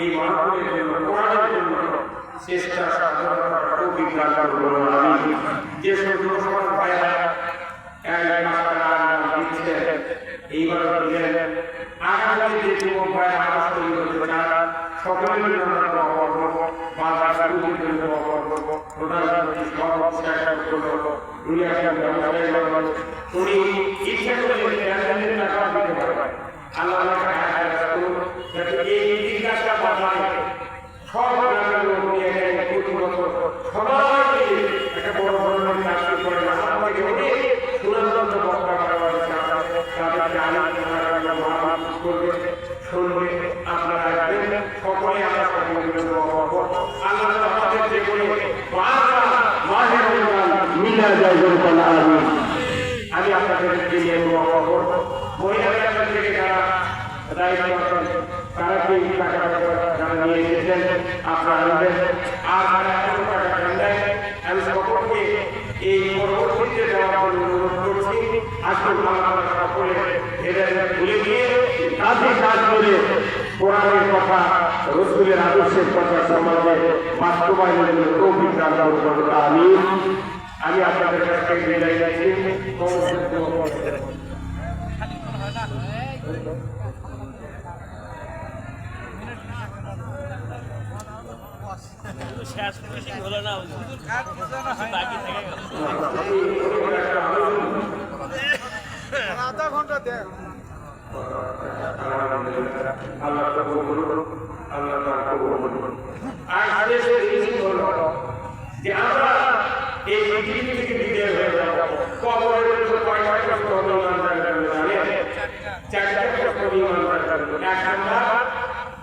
এই মানবের জন্য, কোরআনের জন্য চেষ্টা সাধনা তৌফিক দান করুন আমি। যে মুসলমান ভাইরা এক মাস নাম দিচ্ছেন, এইবার দিলেন আগামী যে যুবক ভাইরা আমার তৈরি করতে চান সকলের জন্য দোয়া করব মাদ্রাসার জন্য দোয়া করব, প্রধানমন্ত্রী সব চেষ্টা করব দুনিয়া উনি ইচ্ছা করলে আল্লাহ যাতে এই জিজ্ঞাসা বাজায় সব গ্রামের লোক নিয়ে প্রতি একটা বড় ধরনের কাজ করে আমাকে অনেক সুনামগঞ্জ বক্তা তাদেরকে আলোচনা করবে, শুনবে, আপনারা আসবেন আমরা আল্লাহ আমাদের যে কোনো মিলা আমি আপনাদের মহিলাদের থেকে যারা দায়িত্ব তারা কি টাকা যারা নিয়ে এসেছেন, আপনারা আনবেন আর যারা এত টাকা দেন আমি সকলকে এই পরবর্তীতে দেওয়ার জন্য অনুরোধ করছি আসুন আমরা সকলে এদের ভুলে গিয়ে কাজে কাজ করে কোরআনের কথা, রসুলের আদর্শের কথা সমাজে বাস্তবায়নের তৌফিক দান করুন আমি আমি আপনাদের কাছ থেকে বিদায় নিচ্ছি। শেষ ফিনিশিং হলো। না বাকি থেকে গেল আধা ঘণ্টা দেখ আল্লাহ কবুল করুন আল্লাহ কবুল করুন চারটা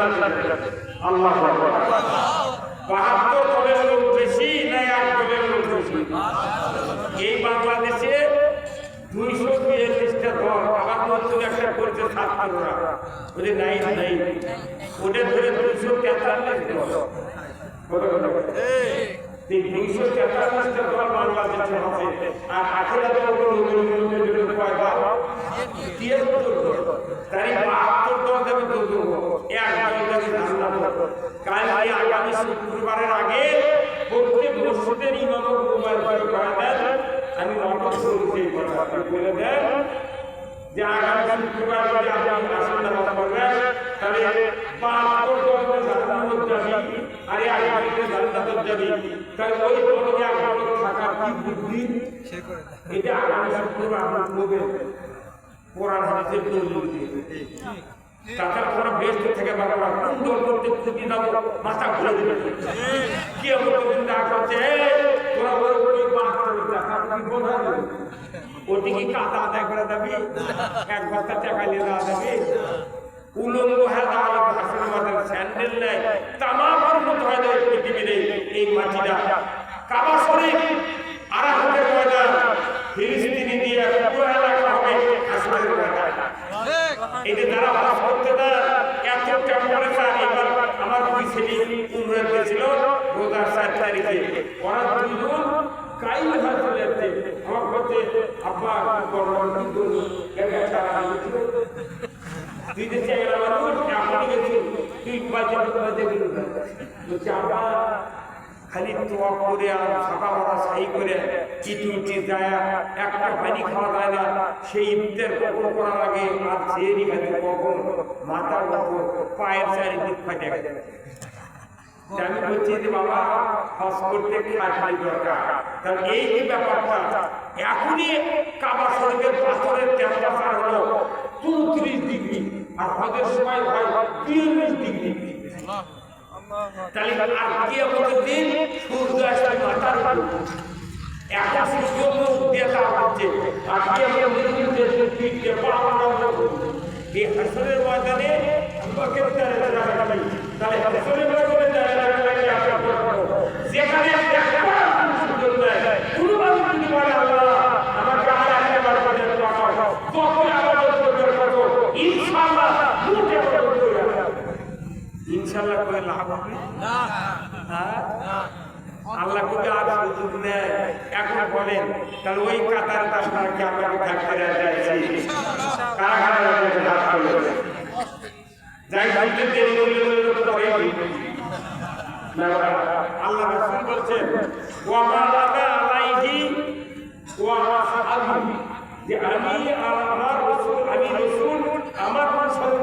আল্লাহ বাহাত্তর দলের লোক বেশি না এক দলের লোক বেশি এই বাংলাদেশে দুইশো বিয়াল্লিশটা দল আবার নতুন একটা করছে ছাত্ররা বলে নাই নাই ওটা ধরে দুইশো তেতাল্লিশ দল এই দুইশো তেতাল্লিশটা দল বাংলাদেশে আর আঠেরো দল কয়বার তিয়াত্তর তারই বাহাত্তর দল দেবে দুর্গ এক দল দেবে জান্নাত কাল আগামী আগে প্রত্যেক মসজিদের ইমাম মোবাইল করে আমি নকল শুনছি কথা বলে যে আগামী শুক্রবার যদি আপনি আসেন নামাজ পড়বেন তাহলে আর আগামীতে জান্নাত যাবি তাহলে ওই দলকে আগামী থাকার কি বুদ্ধি? এটা আগামী শুক্রবার আমরা বলবেন কোরআন হাদিসের দলিল দিয়ে তাছাড়া তোমরা বেস্ট থেকে বাবা কোন দল করতে খুঁজি দাও মাথা ঘুরে দিবে। কি আমরা কোন করছে তোরা বড় বড় বাস করে দেখা ওটি কি কাদা আদায় করে দেবি, এক বস্তা টাকা নিয়ে দেওয়া দেবি। উলঙ্গ তাহলে ভাষণ মাথার স্যান্ডেল নেয়। তামাকের মতো হয়ে যায় পৃথিবীর এই- মাটিটা। কাবা শরীফ, আরাফাতের ময়দান, ফিলিস্তিনি দিয়ে পুরো এলাকা হবে কাশ্মীরের এই যারা ভালো করতে দেন এত টেম্পারেচার এবার আমার দুই ছেলে উমরে গেছিল রোজার চার তারিখে। ওরা দুইজন বাজে গেল বলছে, আব্বা, খালি তোয়া করে আর ফাঁকা ফাঁকা সাই করে চিটি উঠি যায়, একটা পানি খাওয়া যায় না। সেই ইফতার কখন করা লাগে আর সেরি খাতে কখন মাথার উপর পায়ের চারিদিক ফাটে গেছে। আমি বলছি যে, বাবা হজ করতে খাই দরকার। কারণ এই যে ব্যাপারটা, এখনই কাবা শরীফের পাথরের টেম্পারেচার হলো চৌত্রিশ ডিগ্রি, আর হজের সময় হয় বিয়াল্লিশ ডিগ্রি। তাহলে আর কি আমাদের দিন সূর্য আসলে মাথার। এখন সূর্য তাপ হচ্ছে, আর কি আমাদের দিন যে পিঠ দিয়ে এই হাসরের ময়দানে তাহলে হাসরের ময়দানে করে লাভ হবে। হ্যাঁ? আল্লাহ নেয়? এখন বলেন, তাহলে ওই কাতার কি হাত যাই দেরি করলে তো পরে আল্লাহ রাসূল বলছেন, ওয়া মা আলাইহি ওয়া যে আমি আমার রাসূল, আমি রাসূল, আমার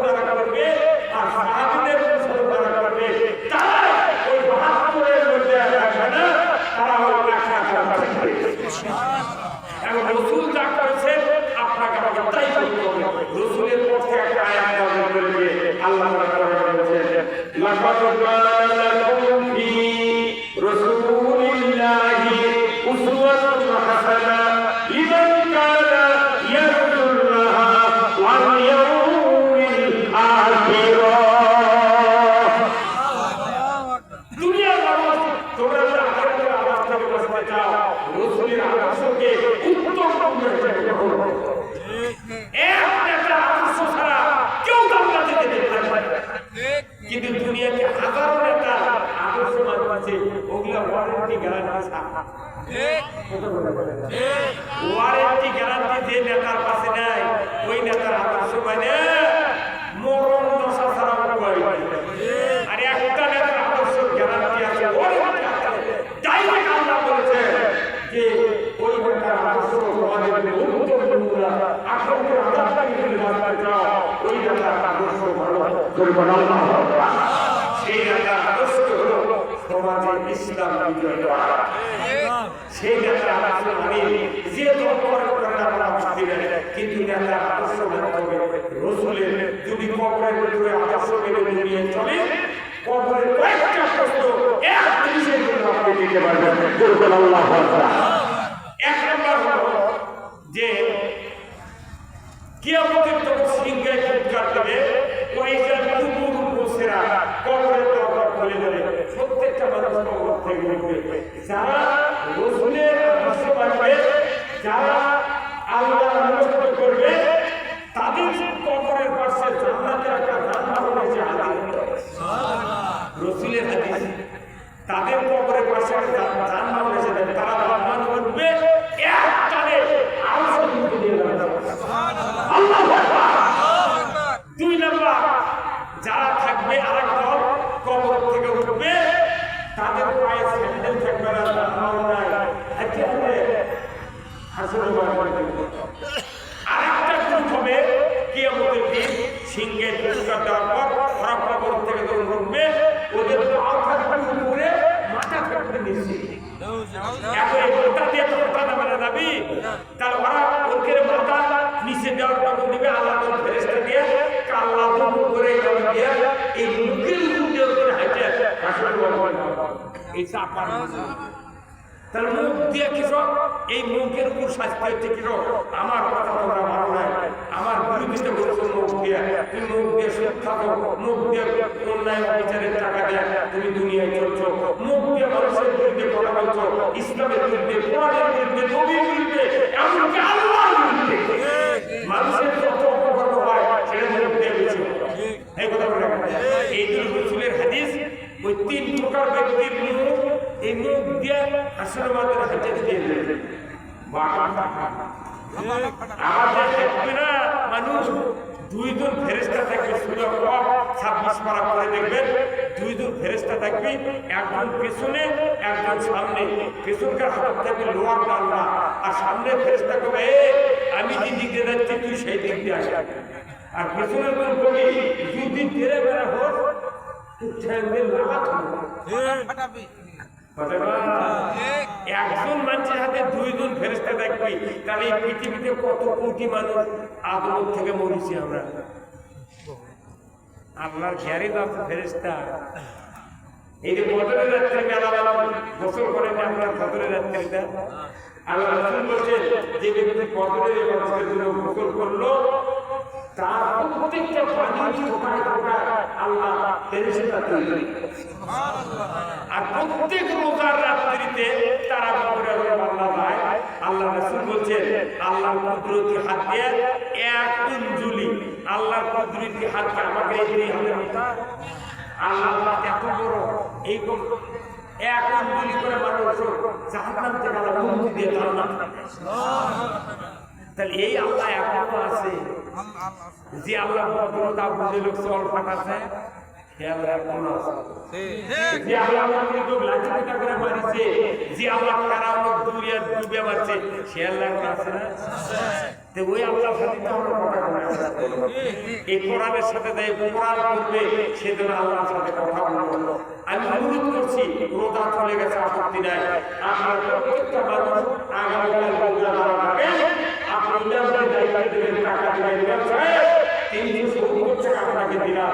যারা করবে আর সাহাবীদের Russia. কিন্তু দুনিয়াতে হাজারো নেতা আদর্শ মানুষ আছে ওগুলা ওয়ারেন্টি গ্যারান্টি ওয়ারেন্টি গ্যারান্টি যে নেতার পাশে নাই ওই নেতার আদর্শ মানে মরণ দশা ছাড়া উপায় নাই। আর একটা নেতার আদর্শ গ্যারান্টি আছে ওয়ারেন্টি আছে ডাইরেক্ট আল্লাহ বলেছে যে ওই নেতার আদর্শ তোমাদের উত্তম তোমরা আখেরাতের আযাব থেকে যদি বাঁচতে চাও ওই নেতার আদর্শ ভালো করবে না আল্লাহ যে দল করে করে না কিন্তু নেতা আদর্শ মানতে হবে রসুলের যদি কবরের ভিতরে আদর্শ দুনিয়ে চলে কবরের কয়েকটা প্রশ্ন এক জিনিসের জন্য আপনি দিতে পারবেন করবেন আল্লাহ এক নম্বর হলো যে কিয়ামতের যখন সিংহায় ফুৎকার দেবে, ওই যে বসেরা কবরের দরজা খুলে দেবে প্রত্যেকটা মানুষ কবর থেকে উঠবে। যারা রসুলের আদর্শ মানবে যারা আল্লাহ আনুগত্য করবে তাদের কবরের পাশে জান্নাতের একটা জান্নাত রয়েছে রসুলের হাদিস তাদের কবরের পাশে একটা জান্নাত রয়েছে তারা জান্নাত উঠবে এক টানে আরশ মুক্তি দিয়ে দেবে আল্লাহ দুই নাম্বার যারা থাকবে আরেক দল কবর থেকে উঠবে তাদের পায়ে স্যান্ডেল থাকবে না জানাও নাই আজকে হবে হাসুর আরেকটা হবে কিয়ামতের দিন সিংহের মাথা দেবে তাহলে ওরা ওদের মাথা নিচে দেওয়ার তখন দিবে আল্লাহ ফেরেস্তা তাহলে দিয়ে কৃষক এই মুখের উপর শাস্তি হচ্ছে কৃষক আমার কথা তোমরা ভালো নাই। আমার বিরোধিতা করছ মুখ দিয়ে। তুমি মুখ দিয়ে সুখ থাকো মুখ দিয়ে অন্যায় বিচারের টাকা দেয়। তুমি দুনিয়ায় চলছো। মুখ দিয়ে মানুষের বিরুদ্ধে কথা বলছো। ইসলামের বিরুদ্ধে, কোরআনের বিরুদ্ধে, নবীর বিরুদ্ধে, এমনকি আল্লাহর বিরুদ্ধে। মানুষের যত অপকর্ম হয়, সেটা মুখ দিয়ে বেশি এই কথা বলে এই দুই রসুলের হাদিস, ওই তিন প্রকার ব্যক্তির মুখ এই মুখ দিয়ে আমাদের হাতে দিয়ে দেবে আমাদের থাকবে না মানুষ ফেরেস্তা থাকবে সুযোগ ছাব্বিশ পারা করে দেখবেন দুইজন ফেরেস্তা থাকবে, একজন পেছনে, একজন সামনে। পেছনকার হাত থাকবে লোয়ার পাল্লা আর সামনে ফেরেস্তা করবে এ, আমি যে দিকে যাচ্ছি, তুই সেই দিক দিয়ে আসে আর পেছনের কোন কবি, যদি তেরে বেড়া হোক ঠ্যাঙ্গে লাগাত হবে একজন মানুষের হাতে দুইজন ফেরেস্তা দেখবি, তাহলে এই পৃথিবীতে কত কোটি মানুষ আদর থেকে মরেছি আমরা। আল্লাহর ঘেরে তো ফেরেস্তা এই যে বদরের রাত্রে মেলা মেলা গোসল করেন আমরা বদরের রাত্রিটা আল্লাহ রাসূল বলছেন, যে ব্যক্তি জন্য গোসল করল তার প্রত্যেকটা পানি আল্লাহ তৈরি আর প্রত্যেক রোজার রাত্রিতে তারা করে আল্লাহ ভাই, আল্লাহ রাসূল বলছেন, আল্লাহর কুদরতি হাত দিয়ে এক ইঞ্জুলি আল্লাহর কুদরতি হাতকে আমাকে এই মতো আল্লাহ এত বড় এই এক আঙ্গুলি করে মানুষ জাহান্নাম থেকে আল্লাহ মুক্তি দিয়ে জান্নাত তাহলে এই আল্লাহ এখনও আছে। যে আল্লাহ ভদ্রতা বুঝে লোক চল ফাটাছে আছে। ওই আল্লাহ এই কোরআনের সাথে দেয় কোরআন করবে সেদিন আল্লাহর আমি অনুরোধ করছি, রোজা চলে গেছে আপত্তি নাই। আমরা প্রত্যেকটা মানুষ আগামীকাল দায়িত্ব দেবেন টাকা দিবেন ব্যবসায় তিনশো সত্তর টাকা আপনাকে দিলাম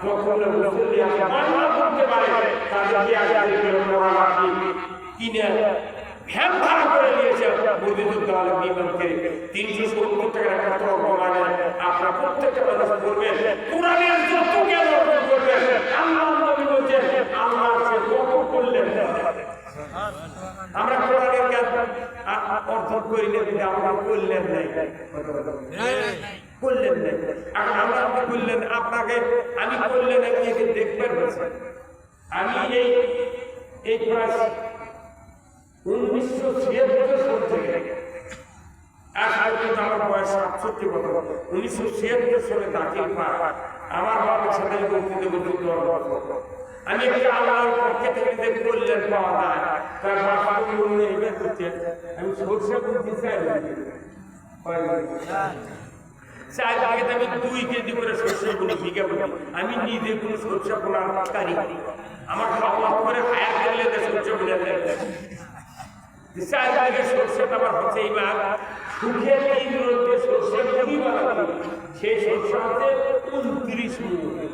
যখন মুসল্লি আসে বাংলা করতে পারে তাদেরকে আগে দিলে কোরআন আপনি কিনে ভ্যান ভাড়া করে নিয়েছে মসজিদুল দল বিমানকে তিনশো সত্তর টাকার একটা তর্ক মানে আপনার প্রত্যেকটা আমরা কোরআনের জ্ঞান আ- আ- অর্জন করি না কিন্তু আমরা করলেন নাই। করলেন নাই। এখন আমরা আপনি করলেন আপনাকে আমি করলেন আপনি একে দেখবেন আমি এই এই ক্লাস উনিশশো ছিয়াত্তর সাল থেকে পর্যন্ত আমার বয়স সাতষট্টি বছর। উনিশশো ছিয়াত্তর সালে দাখিল পাক আমার বাবার সাথে আমি একটা আল্লাহর পক্ষে থেকে যে কল্যাণ পাওয়া যায় তার বাবা করছে আমি সরষে বলতে চাই চার আগে আমি দুই কেজি করে সরষে গুলো বিঘা বলি আমি নিজে কোনো সরষে বোনার কারিগরি আমার খাওয়া করে হায়ার করলে সরষে বোনা চার আগে সরষেটা আমার হচ্ছে এইবার। সরষে সেই সরষে হচ্ছে উনত্রিশ মুড়ি।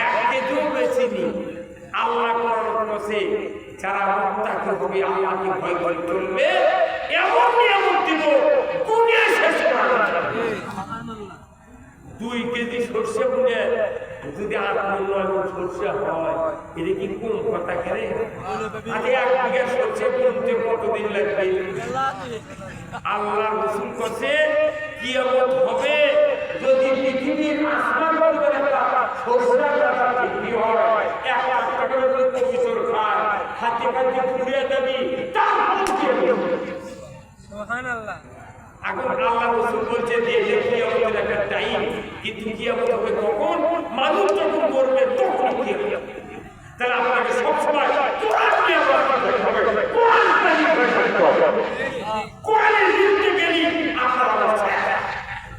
এক কেজিও বেশি নি আল্লাহ কোরআন বসে যারা মুত্তাকি হবে, আল্লাহকে ভয় করে চলবে। এমন নিয়ামত দিব, দুনিয়া শেষ করা দুই কেজি সর্ষে বুনে, যদি আট নয় মণ সর্ষে হয়, এটা কি কোন কথা কেনে আগে এক বিঘা সর্ষে বুনতে কতদিন লাগবে? আল্লাহ রসুল করছে কিয়ামত হবে যদি পৃথিবীর আসমান সর্ষে হয় টাকা করে পবিত্র খায় হাতে হাতে ঘুরিয়ে দেবি তার তাহলে আপনাকে সবসময় কোরআন নিয়ে অবস্থা একই।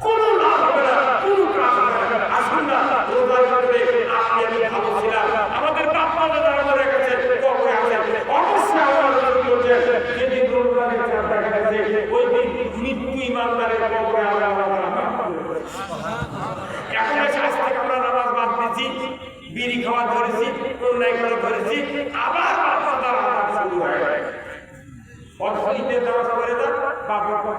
কোনো লাভ হবে না কোনো কাজ হবে না আসুন না রোজার ভিতরে আপনি আমি ভালো ছিলাম আমাদের বাপ্পা দাদা আমাদের কাছে কবরে আছেন অবশ্যই আল্লাহ রসুল বলছেন যেদিন রোজার চাঁদ দেখা গেছে ওই দিন মৃত্যু ইমানদারের কবরে আমরা আল্লাহ এখন এসে আজ থেকে আমরা নামাজ বাদ দিচ্ছি বিড়ি খাওয়া ধরেছি অন্যায় করা ধরেছি আবার বাবা দ্বারা শুরু হয়ে গেছে অর্থনীতি নামাজ পড়ে যান বাবা কবর কাছে বসে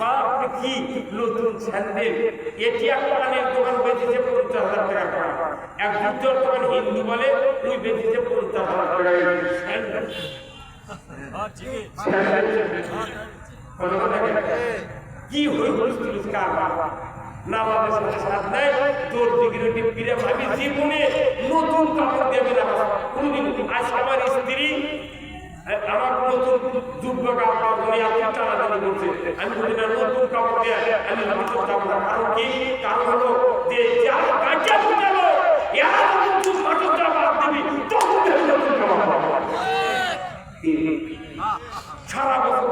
বাপ কি নতুন স্যান্ডেল? এটি এক পানের দোকান হিন্দু বলে তুই বেঁচেছে পঞ্চাশ হাজার টাকা স্যান্ডেল। কি হই হইছিল কারবার নামাজের সাথে নাই তোর দিকে ভাবি, জীবনে নতুন কাপড় আমি কোনদিন আজ আমার স্ত্রী আমার নতুন যুদ্ধ কাপড় উনি আপনি টানাটানি করছে। আমি না নতুন কাপড় দিয়ে আমি নামাজ পড়তাম না। কারণ কি? কারণ হলো নতুন কাপড় সারা বছর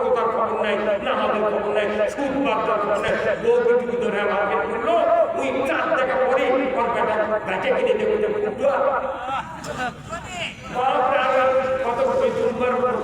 ফুটুয়া বাপরে আমার কত কত জুম্বার দোকানে মাঠে দোকানিয়ারা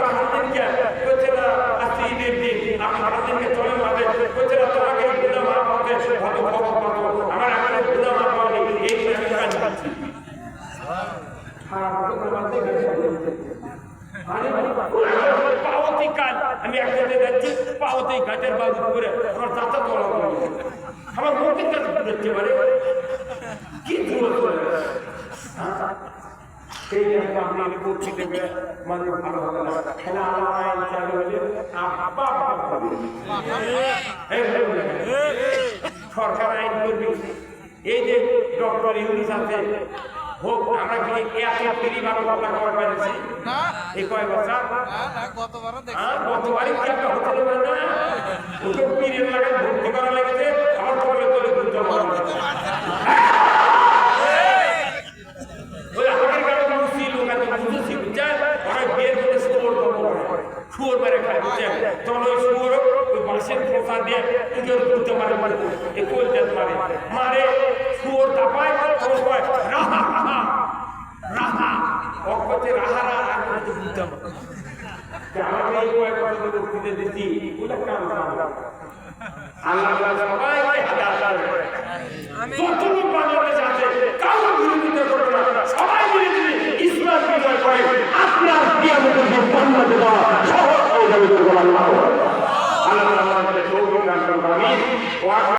সরকার আইন করবে এই যে ডক্টর ইউনিস আছে হোক আমরা কি এত ফ্রি ভালো কথা করা পেরেছি এই কয় বছর গতবারও দেখছি একটা হতে না ওকে পীরের লাগায় ভর্তি করা লেগেছে আমার পরে তোলে ঘুরতে পারব ওই আগের কারণে মুসি লোক এত বুঝেছি বুঝছেন ওরা বিয়ের করে শুয়োর গল্প করে শুয়োর মেরে খায় বুঝছেন তখন ওই শুয়োর খোসা দিয়ে কেউ ঘুরতে পারে পারে এই কোল মারে। মারে, শুয়োর দাপায় আল্লাহ সবাইকে হাজার করে। না। সবাই মিলে যদি ইসলাম বিজয় আপনার যাওয়া সহজ হয়ে যাবে বলে। আল্লাহ আল্লাহ আমাদের তৌফিক দান করুন আমিন।